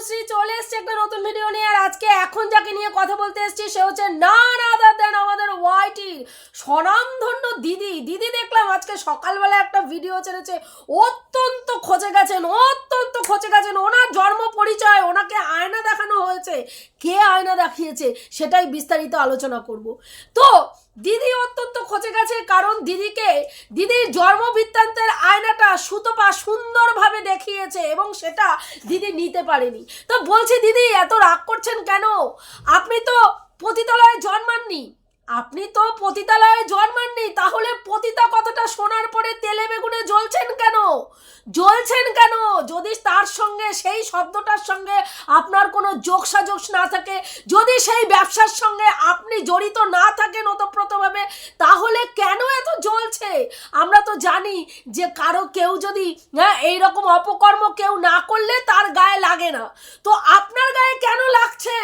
তনুশ্রী চলে এসছে একটা নতুন ভিডিও নিয়ে। আর আজকে এখন যাকে নিয়ে কথা বলতে এসেছি, সে হচ্ছে না আদার দেন আমাদের ওয়াইটির স্বনামধন্য দিদি। দিদি দেখলাম আজকে সকালবেলা একটা ভিডিও ছেড়েছে। অত্যন্ত খচে গেছেন, অত্যন্ত খচে গেছেন। ওনার জন্ম পরিচয়, ওনাকে আয়না দেখানো হয়েছে। কে আয়না দেখিয়েছে, সেটাই বিস্তারিত আলোচনা করব। তো দিদি অত্যন্ত খচে গেছে, কারণ দিদিকে, দিদির জন্ম বৃত্তান্তের আয়নাটা সুতপা সুন্দরভাবে দেখিয়েছে এবং সেটা দিদি নিতে পারেনি। তো বলছি, দিদি, এত রাগ করছেন কেন? আপনি তো পতিতলায় জন্মাননি। আপনি তো পতিতালয়ে জন্মাননি, তাহলে পতিতা কথাটা শোনার পরে তেলে বেগুনে জ্বলছেন কেন? জ্বলছেন কেন? যদি তার সঙ্গে, সেই শব্দটার সঙ্গে আপনার কোনো যোগসাযোগ না থাকে, যদি সেই ব্যবসার সঙ্গে আপনি জড়িত না থাকেন ওতপ্রোতভাবে, তাহলে কেন এত জ্বলছে? আমরা তো জানি যে কারও কেউ যদি হ্যাঁ এইরকম অপকর্ম কেউ না করলে তার গায়ে লাগে না। তো আপনার গায়ে কেন লাগছে?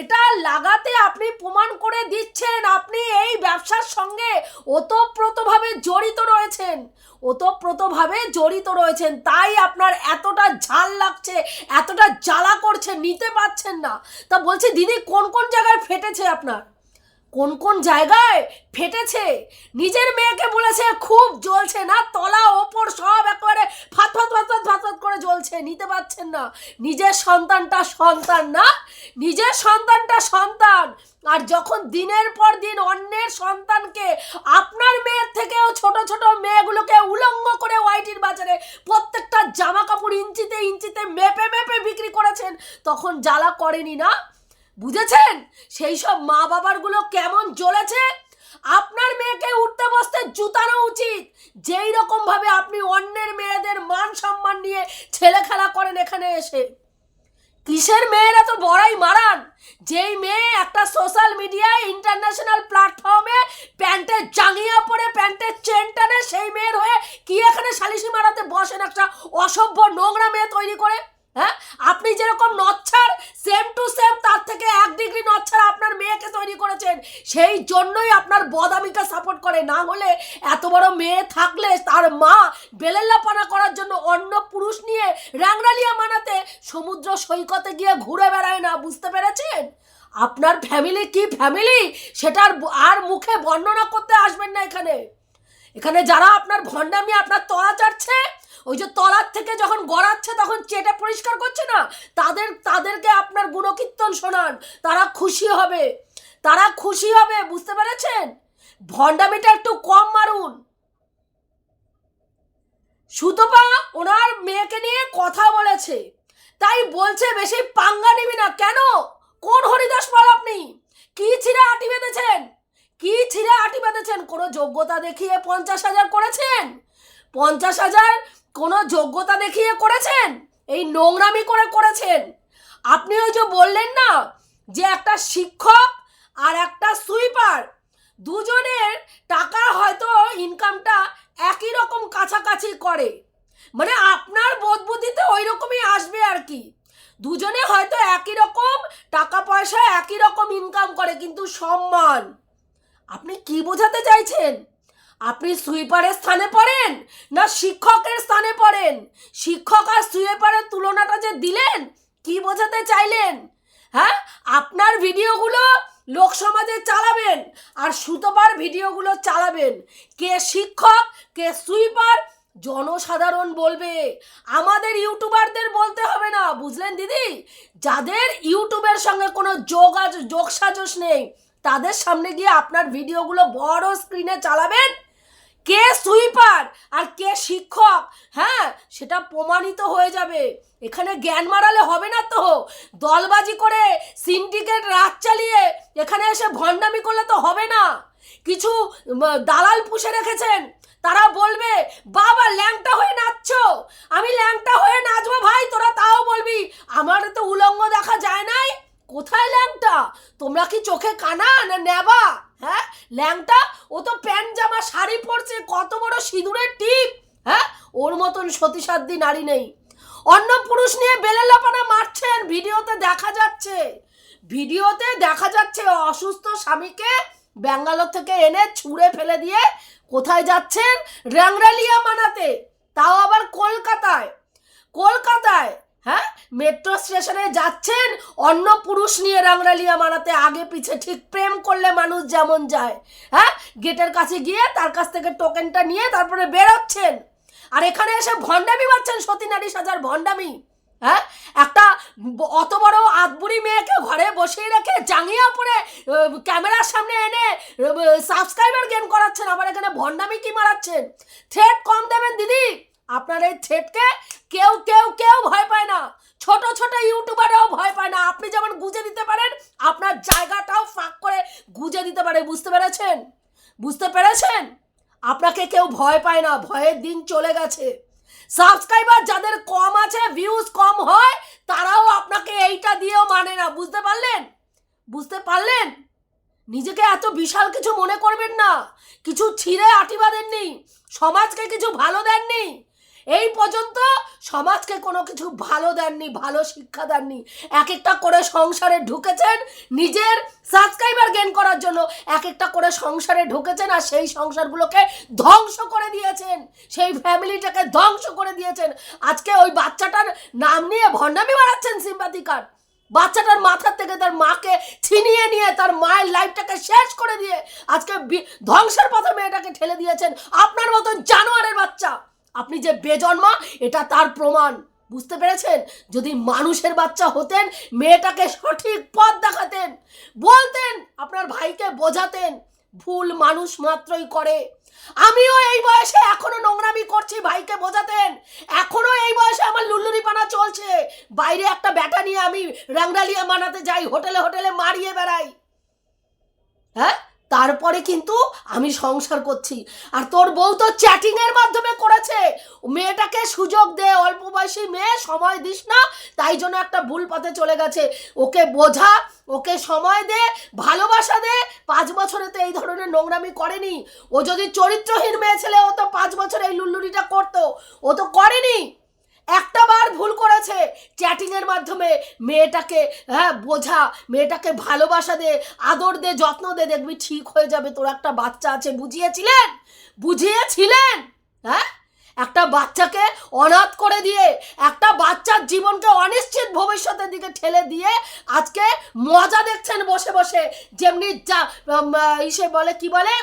এটা লাগাতে আপনি প্রমাণ করে দিচ্ছেন আপনি এই ব্যবসার সঙ্গে ওতপ্রোতভাবে জড়িত রয়েছেন। ওতপ্রোতভাবে জড়িত রয়েছেন। তাই আপনার এতটা ঝাল লাগছে, এতটা জ্বালা করছে, নিতে পারছেন না। তা বলছি, দিদি, কোন কোন জায়গায় ফেটেছে আপনার? কোন কোন জায়গায় ফেটেছে? নিজের মেয়েকে বলেছে খুব জ্বলছে না, তলা ওপর সব একেবারে ফাত ফাত ফাত ফাত ফাত করে জ্বলছে, নিতে পারছেন না। নিজের সন্তানটা সন্তান না, নিজের সন্তানটা সন্তান। আর যখন দিনের পর দিন অন্যের সন্তানকে আপনার মেয়ের থেকেও ছোট ছোট মেয়েগুলোকে উলঙ্গ করে ওয়াইটির বাজারে প্রত্যেকটা জামা কাপড় ইঞ্চিতে ইঞ্চিতে মেপে মেপে বিক্রি করেছেন, তখন জ্বালা করেনি না? বুঝেছেন? সেই সব মা বাবারগুলো কেমন জ্বলেছে? আপনার মেয়েকে উঠতে বসতে জুতানো উচিত। যেই রকম ভাবে আপনি অন্যের মেয়েদের মান সম্মান নিয়ে ছেলে খেলা করেন এখানে এসে। কিসের মেয়েরা তো বড়াই মারান? যেই মেয়ে একটা সোশ্যাল মিডিয়ায় ইন্টারন্যাশনাল প্ল্যাটফর্মে প্যান্টের জাঙ্গিয়া পরে প্যান্টের চেন টানে সেই মেয়ের হয়ে কি এখানে সালিশি মারাতে বসেন একটা অসভ্য নোংরা মেয়ে তৈরি করে? হ্যাঁ? আপনি যেরকম নচ্ছার সেম টু সেম তার থেকে এক ডিগ্রি নচ্ছার আপনার মেয়েকে তৈরি করেছেন, সেই জন্যই আপনার বদামিকে সাপোর্ট করে। না হলে এত বড় মেয়ে থাকলে তার মা বেলেল্লাপানা করার জন্য অন্য পুরুষ নিয়ে র্যাংরালিয়া মানাতে সমুদ্র সৈকতে গিয়ে ঘুরে বেড়ায় না, বুঝতে পেরেছেন? আপনার ফ্যামিলি কি ফ্যামিলি সেটার আর মুখে বর্ণনা করতে আসবেন না এখানে। এখানে যারা আপনার ভণ্ডামি, আপনার তোয়া চাটছে ওই যে তলার থেকে যখন গড়াচ্ছে তখন চেটে পরিষ্কার করছে না? তাদের, তাদেরকে আপনার গুণকীর্তন শোনান। তারা খুশি হবে। তারা খুশি হবে, বুঝতে পেরেছেন? ভণ্ডামিটা একটু কম মারুন। সুতপা ওনার মেয়েকে নিয়ে কথা বলেছে। তাই বলছে বেশি পাঙ্গা নিবি না। কেন? কোন হরিদাস পাল আপনি? কি ছিঁড়ে আটি বেঁধেছেন? কি ছিঁড়ে আটি বেঁধেছেন? কোনো যোগ্যতা দেখিয়ে পঞ্চাশ হাজার করেছেন? পঞ্চাশ হাজার কোনো যোগ্যতা দেখিয়ে করেছেন? এই নোংরামি করে করেছেন। আপনি ওই যে বললেন না, যে একটা শিক্ষক আর একটা সুইপার, দুজনের টাকা হয়তো ইনকামটা একই রকম কাছাকাছি করে। মানে আপনার বোধ বুদ্ধিতে ওই রকমই আসবে আর কি। দুজনে হয়তো একই রকম টাকা পয়সা, একই রকম ইনকাম করে, কিন্তু সম্মান। আপনি কি বোঝাতে চাইছেন? আপনি সুইপারের স্থানে পড়েন না শিক্ষকের স্থানে পড়েন? শিক্ষক আর সুইপারের তুলনাটা যে দিলেন, কি বোঝাতে চাইলেন? হ্যাঁ? আপনার ভিডিওগুলো লোক সমাজে চালাবেন আর সুতপার ভিডিওগুলো চালাবেন। কে শিক্ষক, কে সুইপার, জনসাধারণ বলবে। আমাদের ইউটিউবারদের বলতে হবে না, বুঝলেন দিদি? যাদের ইউটিউবের সঙ্গে কোনো যোগ যোগসাজস নেই, তাদের সামনে গিয়ে আপনার ভিডিওগুলো বড় স্ক্রিনে চালাবেন কে সুইপার আর কে শিক্ষক? হ্যাঁ সেটা প্রমাণিত হয়ে যাবে। এখানে জ্ঞান মারালে হবে না তো। দলবাজি করে সিন্ডিকেট রাত চালিয়ে এখানে এসে ভণ্ডামি করলে তো হবে না। কিছু দালাল পুষে রেখেছেন। তারা বলবে, বাবা, ল্যাংটা হয়ে নাচছো। আমি ল্যাংটা হয়ে নাচবো ভাই, তোরা তাও বলবি। আমার তো উলঙ্গ দেখা যায় নাই। কোথায় ল্যাংটা? তোমরা কি চোখে কানা না নেবা হ্যাঁ ল্যাংটা, ও তো প্যান্ট জামা, শাড়ি পরছে, কত বড় সিঁদুরের টিপ হ্যাঁ? ওর মতন সতীসাধ্যী নারী নেই। অন্য পুরুষ নিয়ে বেলেলাপানা মারছেন, ভিডিওতে দেখা যাচ্ছে। ভিডিওতে দেখা যাচ্ছে, অসুস্থ স্বামীকে ব্যাঙ্গালোর থেকে এনে ছুঁড়ে ফেলে দিয়ে কোথায় যাচ্ছেন? র্যাংরালিয়া মানাতে। তাও আবার কলকাতায়। কলকাতায় হ্যাঁ? মেট্রো স্টেশনে যাচ্ছেন, অন্য পুরুষ নিয়ে রাংরালিয়া মারাতে আগে পিছে ঠিক প্রেম করলে মানুষ যেমন যায়। হ্যাঁ? গেটের কাছে গিয়ে তার কাছ থেকে টোকেনটা নিয়ে তারপরে বেরোচ্ছেন। আর এখানে এসে ভণ্ডামি মারছেন সতী নারী সাজার ভণ্ডামি। হ্যাঁ? একটা অত বড় আদবুড়ি মেয়েকে ঘরে বসিয়ে রেখে জাঙ্গিয়া পরে ক্যামেরার সামনে এনে সাবস্ক্রাইবার গেন করাচ্ছেন। আবার এখানে ভণ্ডামি কি মারাচ্ছেন? থ্রেট কম দেবেন দিদি। আপনার এই থ্রেটকে কেউ কেউ কেউ ভয় পায় না ছোট ছোট ইউটিউবাররাও ভয় পায় না আপনি যেমন গুজে দিতে পারেন আপনার জায়গাটাও ফাঁক করে গুজে দিতে পারে বুঝতে পেরেছেন বুঝতে পেরেছেন? আপনাকে কেউ ভয় পায় না, ভয়ের দিন চলে গেছে। সাবস্ক্রাইবার যাদের কম আছে ভিউজ কম হয়, তারাও আপনাকে এইটা দিয়েও মানে না, বুঝতে পারলেন? বুঝতে পারলেন? নিজেকে এত বিশাল কিছু মনে করবেন না। কিছু ছিঁড়ে আটিবাদেননি। সমাজকে কিছু ভালো দেননি। এই পর্যন্ত সমাজকে কোনো কিছু ভালো দেননি, ভালো শিক্ষা দেননি। এক একটা করে সংসারে ঢুকেছেন নিজের সাবস্ক্রাইবার গেন করার জন্য। এক একটা করে সংসারে ঢুকেছেন আর সেই সংসারগুলোকে ধ্বংস করে দিয়েছেন। সেই ফ্যামিলিটাকে ধ্বংস করে দিয়েছেন। আজকে ওই বাচ্চাটার নাম নিয়ে ভণ্ডামি বাড়াচ্ছেন সিম্পাতি কার্ড বাচ্চাটার মাথার থেকে তার মাকে ছিনিয়ে নিয়ে তার মায়ের লাইফটাকে শেষ করে দিয়ে আজকে ধ্বংসের পথে মেয়েটাকে ঠেলে দিয়েছেন। আপনার মতন জানোয়ারের বাচ্চা। আপনি যে বেজন্মা, এটা তার প্রমাণ। বুঝতে পেরেছেন? যদি মানুষের বাচ্চা হতেন, মেয়েটাকে সঠিক পথ দেখাতেন, বলতেন, আপনার ভাইকে বোঝাতেন, ভুল মানুষ মাত্রই করে। আমিও এই বয়সে এখনও নোংরামি করছি ভাইকে বোঝাতেন। এখনও এই বয়সে আমার লুল্লুরি পানা চলছে। বাইরে একটা ব্যাটা নিয়ে আমি রাংরালিয়া মানাতে যাই, হোটেলে হোটেলে মারিয়ে বেড়াই। হ্যাঁ? তারপরে কিন্তু আমি সংসার করছি। আর তোর বউ তো চ্যাটিং এর মাধ্যমে করেছে। মেয়েটাকে সুযোগ দে, অল্প বয়সী মেয়ে, সময় দিস না। তাই জন্য একটা ভুল পথে চলে গেছে। ওকে বোঝা, ওকে সময় দে, ভালোবাসা দে। পাঁচ বছরে তো এই ধরনের নোংরামি করেনি। ও যদি চরিত্রহীন মেয়ে ছেলে, ও তো পাঁচ বছর এই লুল্লুরিটা করতো। ও তো করেনি। একটা বার ভুল করেছে। চ্যাটিং এর মাধ্যমে মেয়েটাকে হ্যাঁ বোঝা, মেয়েটাকে ভালোবাসা দে, আদর দে, যত্ন দে, দেখবি ঠিক হয়ে যাবে। তোর একটা বাচ্চা আছে, বুঝিয়েছিলেন? বুঝিয়েছিলেন? হ্যাঁ? একটা বাচ্চাকে অনাথ করে দিয়ে, একটা বাচ্চার জীবনকে অনিশ্চিত ভবিষ্যতের দিকে ঠেলে দিয়ে আজকে মজা দেখছেন বসে বসে। যেমনি যা ইসে বলে, কি বলে?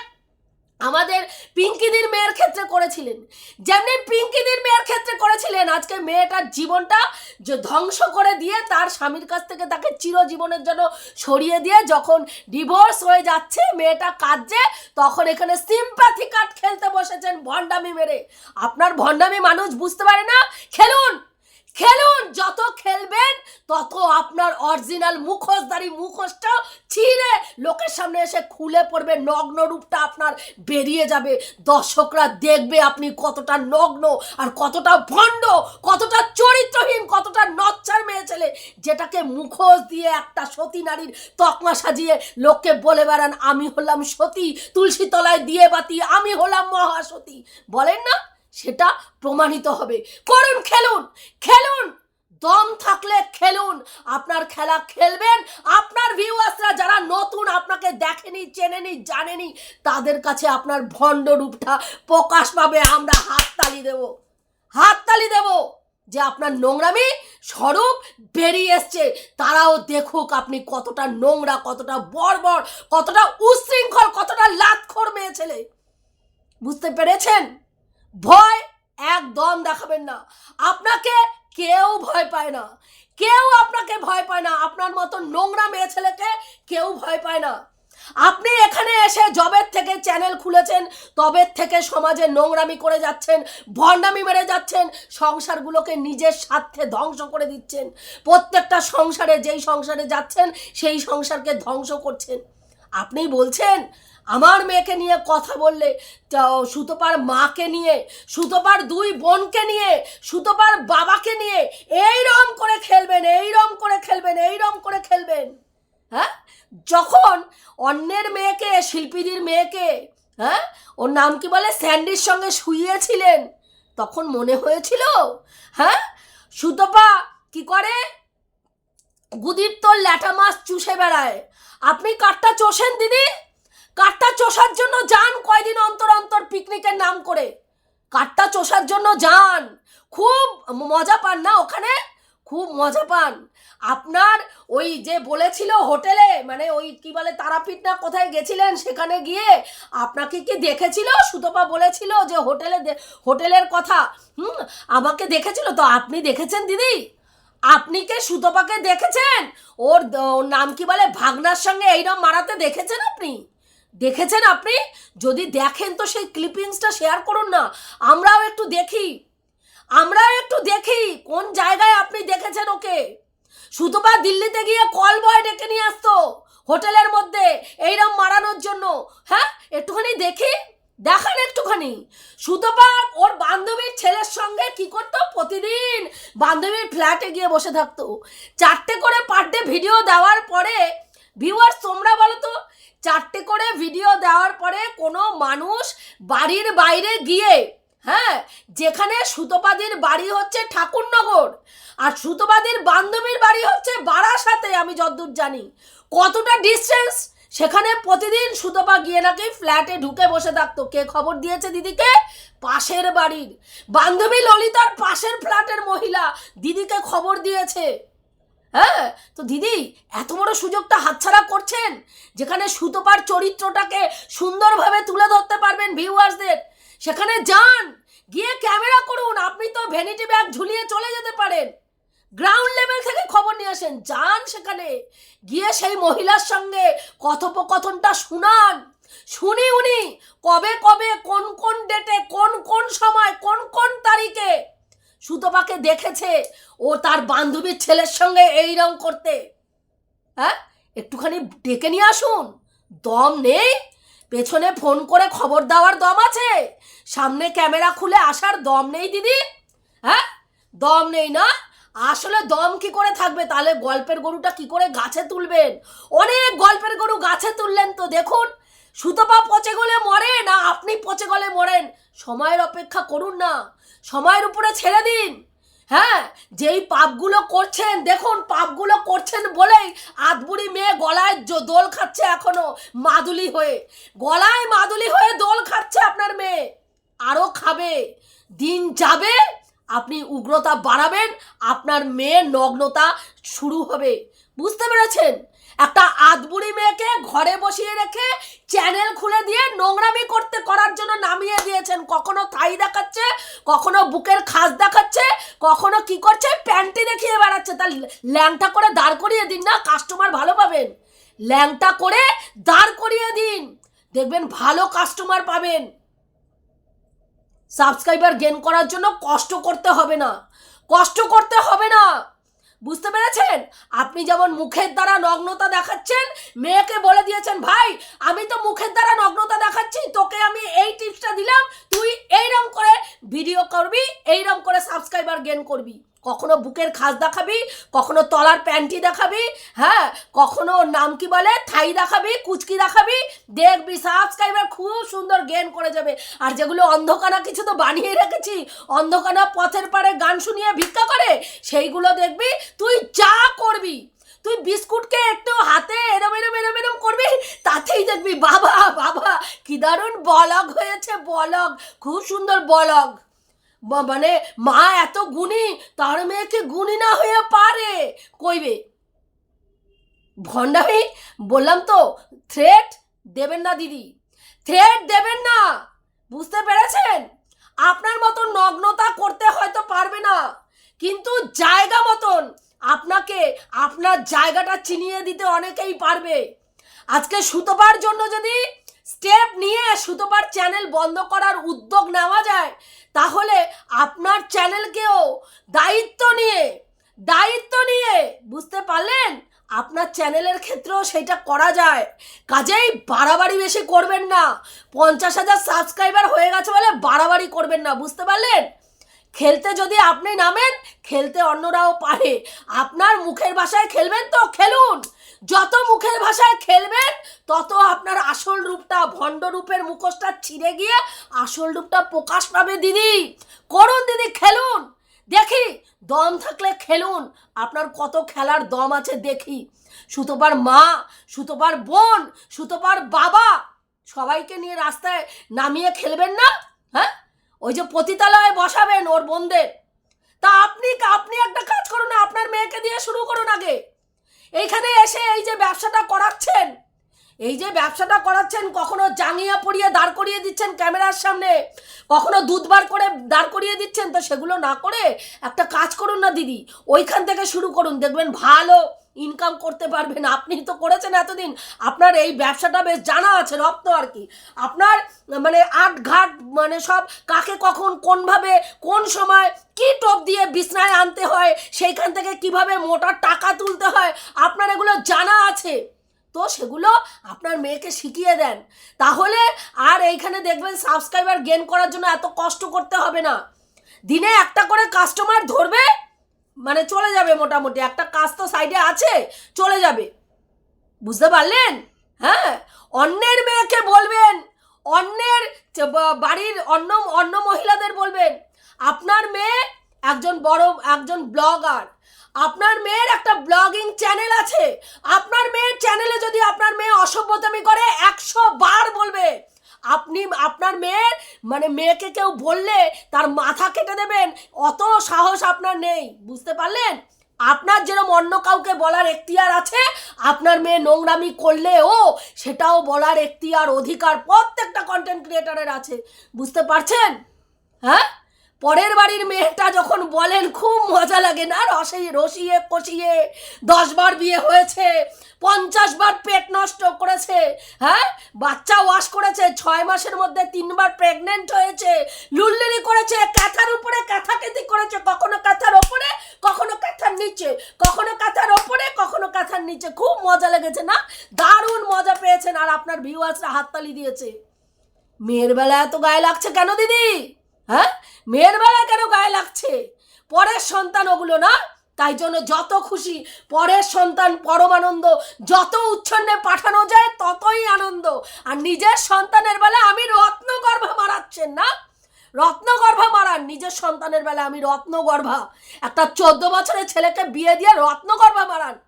আমাদের পিঙ্কিদির মেয়ের ক্ষেত্রে করেছিলেন। যেমনি পিঙ্কিদির মেয়ের ক্ষেত্রে করেছিলেন, আজকে মেয়েটার জীবনটা যে ধ্বংস করে দিয়ে তার স্বামীর কাছ থেকে তাকে চিরজীবনের জন্য সরিয়ে দিয়ে যখন ডিভোর্স হয়ে যাচ্ছে, মেয়েটা কাঁদছে, তখন এখানে সিম্প্যাথি কার্ড খেলতে বসেছেন ভণ্ডামি মেরে। আপনার ভণ্ডামি মানুষ বুঝতে পারে না? খেলুন! খেলুন, যত খেলবেন, তত আপনার অরিজিনাল মুখোশধারী মুখোশটা ছিঁড়ে লোকের সামনে এসে খুলে পড়বে, নগ্ন রূপটা আপনার বেরিয়ে যাবে। দর্শকরা দেখবে আপনি কতটা নগ্ন আর কতটা ভণ্ড, কতটা চরিত্রহীন, কতটা নচ্চার মেয়ে ছেলে, যেটাকে মুখোশ দিয়ে একটা সতী নারীর তকমা সাজিয়ে লোককে বলে বেড়ান, আমি হলাম সতী, তুলসী তলায় দিয়ে বাতি, আমি হলাম মহাসতী। বলেন না? সেটা প্রমাণিত হবে। করুন, খেলুন খেলুন। দম থাকলে খেলুন। আপনার খেলা খেলবেন। আপনার ভিউয়ার্সরা যারা নতুন, আপনাকে দেখেনি, চেনেনি, জানেনি, তাদের কাছে আপনার ভণ্ড রূপটা প্রকাশ পাবে। আমরা হাততালি দেব। হাততালি দেব যে আপনার নোংরামি স্বরূপ বেরিয়ে এসছে। তারাও দেখুক আপনি কতটা নোংরা, কতটা বর্বর, কতটা উশৃঙ্খল, কতটা লাতখোর মেয়ে ছেলে। বুঝতে পেরেছেন? ভয় একদম দেখাবেন না। আপনাকে কেউ ভয় পায় না। কেউ আপনাকে ভয় পায় না। আপনার মতো নোংরা মেয়ে ছেলেকে কেউ ভয় পায় না। আপনি এখানে এসে জবের থেকে চ্যানেল খুলেছেন, তবের থেকে সমাজে নোংরামি করে যাচ্ছেন, ভণ্ডামি মেরে যাচ্ছেন, সংসারগুলোকে নিজের স্বার্থে ধ্বংস করে দিচ্ছেন। প্রত্যেকটা সংসারে যেই সংসারে যাচ্ছেন, সেই সংসারকে ধ্বংস করছেন। আপনি বলছেন আমার মেয়েকে নিয়ে কথা বললে সুতোপার মাকে নিয়ে, সুতোপার দুই বোনকে নিয়ে, সুতোপার বাবাকে নিয়ে এই রম করে খেলবেন এই রম করে খেলবেন এই রম করে খেলবেন। হ্যাঁ? যখন অন্যের মেয়েকে, শিল্পীদের মেয়েকে হ্যাঁ? ওর নাম কি বলে? স্যান্ডির সঙ্গে শুইয়েছিলেন। তখন মনে হয়েছিল হ্যাঁ? সুতপা কি করে? গুদীপ্তর ল্যাটা মাছ চুষে বেড়ায়। আপনি কাঠটা চষেন, দিদি। কাঠটা চষার জন্য যান কয়দিন অন্তর অন্তর পিকনিকের নাম করে। কাঠটা চষার জন্য যান। খুব মজা পান না ওখানে? খুব মজা পান। আপনার ওই যে বলেছিল হোটেলে মানে ওই কি বলে তারাপীঠ না কোথায় গেছিলেন সেখানে গিয়ে আপনাকে কি দেখেছিল? সুতপা বলেছিল যে হোটেলে হোটেলের কথা। হুম, আমাকে দেখেছিল তো আপনি দেখেছেন দিদি? আপনি কে সুতপাকে দেখেছেন? ওর নাম কি বলে? ভাগনার সঙ্গে এইরকম মারাতে দেখেছেন আপনি? দেখেছেন আপনি? যদি দেখেন তো সেই ক্লিপিংসটা শেয়ার করুন না। আমরাও একটু দেখি। আমরাও একটু দেখি কোন জায়গায় আপনি দেখেছেন ওকে। সুতপা দিল্লিতে গিয়ে কল বয় ডেকে নিয়ে আসতো হোটেলের মধ্যে এইরকম মারানোর জন্য। হ্যাঁ একটুখানি দেখি? দেখান একটুখানি। সুতপা ওর বান্ধবীর ছেলের সঙ্গে কি করতো? প্রতিদিন বান্ধবীর ফ্ল্যাটে গিয়ে বসে থাকতো। চারটে করে পার ডে ভিডিও দেওয়ার পরে ভিউয়ার্স তোমরা বলো তো, চারটে করে ভিডিও দেওয়ার পরে কোনো মানুষ বাড়ির বাইরে গিয়ে হ্যাঁ যেখানে সুতপাদির বাড়ি হচ্ছে ঠাকুরনগর, আর সুতপাদির বান্ধবীর বাড়ি হচ্ছে বারাসাতে, আমি যতদূর জানি। কতটা ডিস্টেন্স সেখানে প্রতিদিন সুতপা গিয়ে নাকি ফ্ল্যাটে ঢুকে বসে থাকতো। কে খবর দিয়েছে দিদিকে? পাশের বাড়ির। বান্ধবী ললিতার পাশের ফ্ল্যাটের মহিলা দিদিকে খবর দিয়েছে। হ্যাঁ তো দিদি, এত বড় সুযোগটা হাতছাড়া করছেন, যেখানে সুতপার চরিত্রটাকে সুন্দরভাবে তুলে ধরতে পারবেন ভিউয়ার্সদের সেখানে যান, গিয়ে ক্যামেরা করুন, আপনি তো ভ্যানিটি ব্যাগ ঝুলিয়ে চলে যেতে পারেন। গ্রাউন্ড লেভেল থেকে খবর নিয়ে আসেন, যান সেখানে। গিয়ে সেই মহিলার সঙ্গে কথোপকথনটা শুনান। শুনি উনি, কবে কবে, কোন কোন ডেটে কোন কোন সময়, কোন কোন তারিখে সুতপাকে দেখেছে, ও তার বান্ধবীর ছেলের সঙ্গে এইরকম করতে। হ্যাঁ? একটুখানি ডেকে নিয়ে আসুন। দম নেই। পেছনে ফোন করে খবর দেওয়ার দম আছে। সামনে ক্যামেরা খুলে আসার দম নেই, দিদি। হ্যাঁ? দম নেই না? আসলে দম কি করে থাকবে? তাহলে গল্পের গরুটা কি করে গাছে তুলবেন? অনেক গল্পের গরু গাছে তুললেন তো, দেখুন। সুতপা পচে গলে মরে না আপনি পচে গলে মরেন। সময়ের অপেক্ষা করুন না। সময়ের উপরে ছেড়ে দিন। হ্যাঁ যেই পাপগুলো করছেন, দেখুন, পাপগুলো করছেন বলেই আধবুড়ি মেয়ে গলায় দোল খাচ্ছে এখনও মাদুলি হয়ে। গলায় মাদুলি হয়ে দোল খাচ্ছে আপনার মেয়ে। আরও খাবে। দিন যাবে, আপনি উগ্রতা বাড়াবেন, আপনার মেয়ে নগ্নতা শুরু হবে। বুঝতে পেরেছেন? একটা আধবুড়ি মেয়েকে ঘরে বসিয়ে রেখে চ্যানেল খুলে দিয়ে নোংরামি করতে করার জন্য নামিয়ে দিয়েছেন। কখনো থাই দেখাচ্ছে, কখনো বুকের খাস দেখাচ্ছে, কখনো কি করছে প্যান্টি দেখিয়ে বেড়াচ্ছে। তার ল্যাংটা করে দাঁড় করিয়ে দিন না কাস্টমার ভালো পাবেন। ল্যাংটা করে দাঁড় করিয়ে দিন। দেখবেন ভালো কাস্টমার পাবেন। সাবস্ক্রাইবার গেন করার জন্য কষ্ট করতে হবে না। কষ্ট করতে হবে না। বুঝতে পেরেছেন? আপনি যেমন মুখের দ্বারা নগ্নতা দেখাচ্ছেন, মেয়েকে বলে দিয়েছেন, ভাই, আমি তো মুখের দ্বারা নগ্নতা দেখাচ্ছি, তোকে আমি এই টিপসটা দিলাম, তুই এইরম করে ভিডিও করবি, এইরম করে সাবস্ক্রাইবার গেন করবি। কখনো বুকের খাস দেখাবি, কখনো তলার প্যান্টি দেখাবি হ্যাঁ? কখনো নাম কি বলে? থাই দেখাবি, কুচকি দেখাবি, দেখবি সাবস্ক্রাইবার খুব সুন্দর গেন করে যাবে। আর যেগুলো অন্ধকানা কিছু তো বানিয়ে রেখেছি, অন্ধকানা পথের পাড়ে গান শুনিয়ে ভিক্ষা করে, সেইগুলো দেখবি, তুই যা করবি, তুই বিস্কুটকে একটু হাতে এরম এরম এরম এরম করবি, তাতেই দেখবি, বাবা বাবা, কি দারুণ বলগ হয়েছে বলগ খুব সুন্দর বলগ মানে মা এত গুণী, তার মেয়েকে গুণী না হয়ে পারে। কইবে? ভণ্ডামি? বললাম তো থ্রেট দেবেন না দিদি। থ্রেট দেবেন না। বুঝতে পেরেছেন? আপনার মতো নগ্নতা করতে হয়তো পারবে না। কিন্তু জায়গা মতন আপনাকে, আপনার জায়গাটা চিনিয়ে দিতে অনেকেই পারবে। আজকে সুতোপার জন্য যদি স্টেপ নিয়ে সুতোপার চ্যানেল বন্ধ করার উদ্যোগ নেওয়া যায়, তাহলে আপনার চ্যানেলকেও দায়িত্ব নিয়ে দায়িত্ব নিয়ে, বুঝতে পারলেন? আপনার চ্যানেলের ক্ষেত্রেও সেটা করা যায়। কাজেই বাড়াবাড়ি বেশি করবেন না। পঞ্চাশ হাজার সাবস্ক্রাইবার হয়ে গেছে বলে বাড়াবাড়ি করবেন না, বুঝতে পারলেন? খেলতে যদি আপনি নামেন, খেলতে অন্যরাও পারে। আপনার মুখের বাসায় খেলবেন তো? খেলুন! যত মুখের ভাষায় খেলবেন, তত আপনার আসল রূপটা, ভণ্ড রূপের মুখোশটা ছিঁড়ে গিয়ে আসল রূপটা প্রকাশ পাবে দিদি। করুন দিদি, খেলুন। দেখি, দম থাকলে খেলুন। আপনার কত খেলার দম আছে দেখি। সুতোপার মা, সুতোপার বোন, সুতোপার বাবা, সবাইকে নিয়ে রাস্তায় নামিয়ে খেলবেন না? হ্যাঁ? ওই যে পতিতালয়ে বসাবেন ওর বোনদের। তা আপনি আপনি একটা কাজ করুন আপনার মেয়েকে দিয়ে শুরু করুন আগে। এইখানে এসে এই যে ব্যবসাটা করাচ্ছেন এই যে ব্যবসাটা করাচ্ছেন, কখনো জাঙ্গিয়া পরিয়ে দাঁড় করিয়ে দিচ্ছেন ক্যামেরার সামনে? কখনো দুধ বার করে দাঁড় করিয়ে দিচ্ছেন? তো সেগুলো না করে একটা কাজ করুন না দিদি, ওইখান থেকে শুরু করুন। দেখবেন ভালো ইনকাম করতে পারবেন। আপনি তো করেছেন এতদিন। আপনার এই ব্যবসাটা বেশ জানা আছে, রপ্ত আর কি। আপনার মানে আট ঘাট মানে সব কাকে কখন, কোনভাবে, কোন সময় কি টোপ দিয়ে বিছনায় আনতে হয়, সেইখান থেকে কীভাবে মোটার টাকা তুলতে হয়, আপনার এগুলো জানা আছে। তো সেগুলো আপনার মেয়েকে শিখিয়ে দেন। তাহলে আর এইখানে দেখবেন সাবস্ক্রাইবার গেন করার জন্য এত কষ্ট করতে হবে না। দিনে একটা করে কাস্টমার ধরবে মানে চলে যাবে মোটামুটি। একটা কাজ তো সাইডে আছে, চলে যাবে। বুঝতে পারলেন? হ্যাঁ? অন্যের মেয়েকে বলবেন, অন্যের বাড়ির অন্য অন্য মহিলাদের বলবেন, আপনার মেয়ে একজন বড়, একজন ব্লগার। আপনার মেয়ের একটা ব্লগিং চ্যানেল আছে। আপনার মেয়ের চ্যানেলে যদি আপনার মেয়ে অসভ্যতামি করে, একশো বার বলবে। আপনি, আপনার মেয়ের মানে মেয়েকে কেউ বললে তার মাথা কেটে দেবেন, অত সাহস আপনার নেই। বুঝতে পারলেন? আপনার যেরকম অন্য কাউকে বলার এখতিয়ার আছে, আপনার মেয়ে নোংরামি করলেও সেটাও বলার এখতিয়ার, অধিকার প্রত্যেকটা কন্টেন্ট ক্রিয়েটারের আছে। বুঝতে পারছেন? হ্যাঁ? পরের বাড়ির মেয়েটা যখন বলেন, খুব মজা লাগে না রসে, রসিয়ে কষিয়ে। দশবার বিয়ে হয়েছে, পঞ্চাশ বার পেট নষ্ট করেছে হ্যাঁ? বাচ্চা ওয়াশ করেছে, ছয় মাসের মধ্যে তিনবার প্রেগনেন্ট হয়েছে লুল্লিরি করেছে ক্যাথার উপরে ক্যাথাকেতি করেছে, কখনো ক্যাথার ওপরে, কখনো ক্যাথার নিচে, কখনো ক্যাথার ওপরে, কখনো ক্যাথার নিচে। খুব মজা লেগেছে না? দারুণ মজা পেয়েছেন আর আপনার ভিউয়ার্সরা হাততালি দিয়েছে। মেয়ের বেলা এত গায়ে লাগছে কেন দিদি? হ্যাঁ? মেয়ের বেলায় কেন গায়ে লাগছে? পরের সন্তান ওগুলো না? তাই জন্য যত খুশি পরের সন্তান পরম আনন্দ যত উচ্ছন্নে পাঠানো যায় ততই আনন্দ। আর নিজের সন্তানের বেলা আমি রত্নগর্ভা মারাচ্ছেন না? রত্নগর্ভা মারান, নিজের সন্তানের বেলা আমি রত্নগর্ভা। একটা চোদ্দ বছরের ছেলেকে বিয়ে দিয়ে রত্নগর্ভা মারান।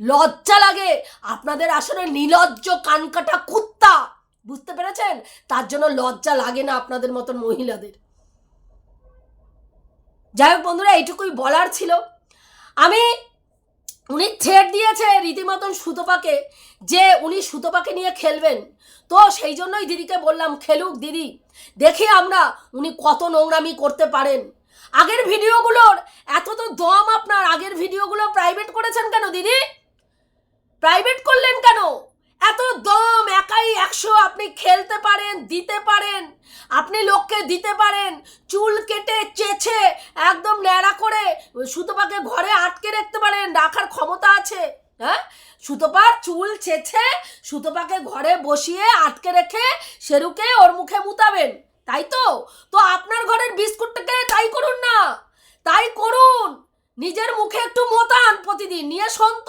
লজ্জা লাগে। আপনাদের আসলে নিলজ্জ কানকাটা কুত্তা। বুঝতে পেরেছেন? তার জন্য লজ্জা লাগে না আপনাদের মতন মহিলাদের। যাই হোক বন্ধুরা, এইটুকুই বলার ছিল। আমি, উনি ছেড় দিয়েছে রীতিমতন সুতোপাকে যে উনি সুতোপাকে নিয়ে খেলবেন। তো সেই জন্যই দিদিকে বললাম, খেলুক দিদি, দেখি আমরা উনি কত নোংরামি করতে পারেন। আগের ভিডিওগুলোর এত তো দম আপনার, আগের ভিডিওগুলো প্রাইভেট করেছেন কেন দিদি? প্রাইভেট করলেন কেন? এত দম, একাই একশো আপনি খেলতে পারেন, দিতে পারেন। আপনি লোককে দিতে পারেন, চুল কেটে, চেছে, একদম ন্যাড়া করে সুতোপাকে ঘরে আটকে রাখতে পারেন, রাখার ক্ষমতা আছে। হ্যাঁ? সুতোপার চুল ছেছে সুতোপাকে ঘরে বসিয়ে আটকে রেখে সেরুকে ওর মুখে মুতাবেন। তাই তো? তো আপনার ঘরের বিস্কুটটাকে তাই করুন না। তাই করুন। নিজের মুখে একটু মোতান প্রতিদিন, নিয়ে সন্ত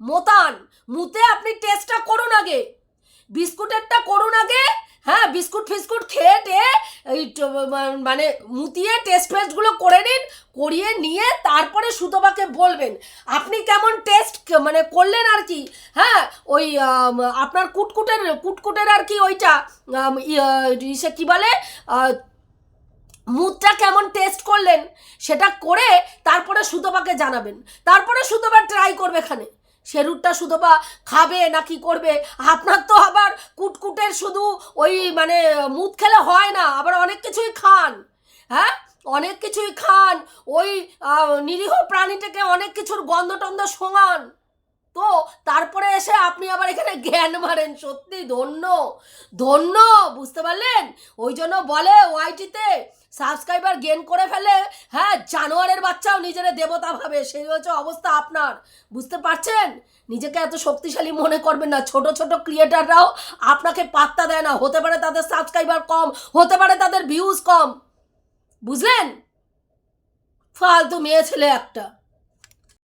মোতান। মুতে আপনি টেস্টটা করুন আগে। বিস্কুটেরটা করুন আগে। হ্যাঁ বিস্কুট ফিস্কুট খেয়ে টেয়ে এই মানে মুতিয়ে টেস্ট ফেস্টগুলো করে নিন, করিয়ে নিয়ে তারপরে সুতোবাকে বলবেন। আপনি কেমন টেস্ট মানে করলেন আর কি? হ্যাঁ ওই আপনার কুটকুটের কুটকুটের আর কি ওইটা ইসে কি বলে? মুদটা কেমন টেস্ট করলেন? সেটা করে তারপরে সুতোবাকে জানাবেন। তারপরে সুতোবা ট্রাই করবে এখানে। সেরুটটা বা খাবে না কি করবে? আপনার তো আবার কুটকুটের শুধু ওই মানে মুদ খেলে হয় না, আবার অনেক কিছুই খান। হ্যাঁ? অনেক কিছুই খান। ওই নিরীহ প্রাণীটাকে অনেক কিছুর গন্ধ টন্ধ শোঙান তো তারপরে এসে আপনি আবার এখানে জ্ঞান মারেন, সত্যি ধন্য ধন্য, বুঝতে পারলেন? ওই জন্য বলে ওয়াইটিতে সাবস্ক্রাইবার গেন করে ফেলে হ্যাঁ জানোয়ারের বাচ্চাও নিজের দেবতা ভাবে, সেই হচ্ছে অবস্থা আপনার, বুঝতে পারছেন? নিজেকে এত শক্তিশালী মনে করবেন না, ছোট ছোট ক্রিয়েটাররাও আপনাকে পাত্তা দেয় না, হতে পারে তাদের সাবস্ক্রাইবার কম, হতে পারে তাদের ভিউজ কম, বুঝলেন? ফালতু মেয়ে ছেলে একটা।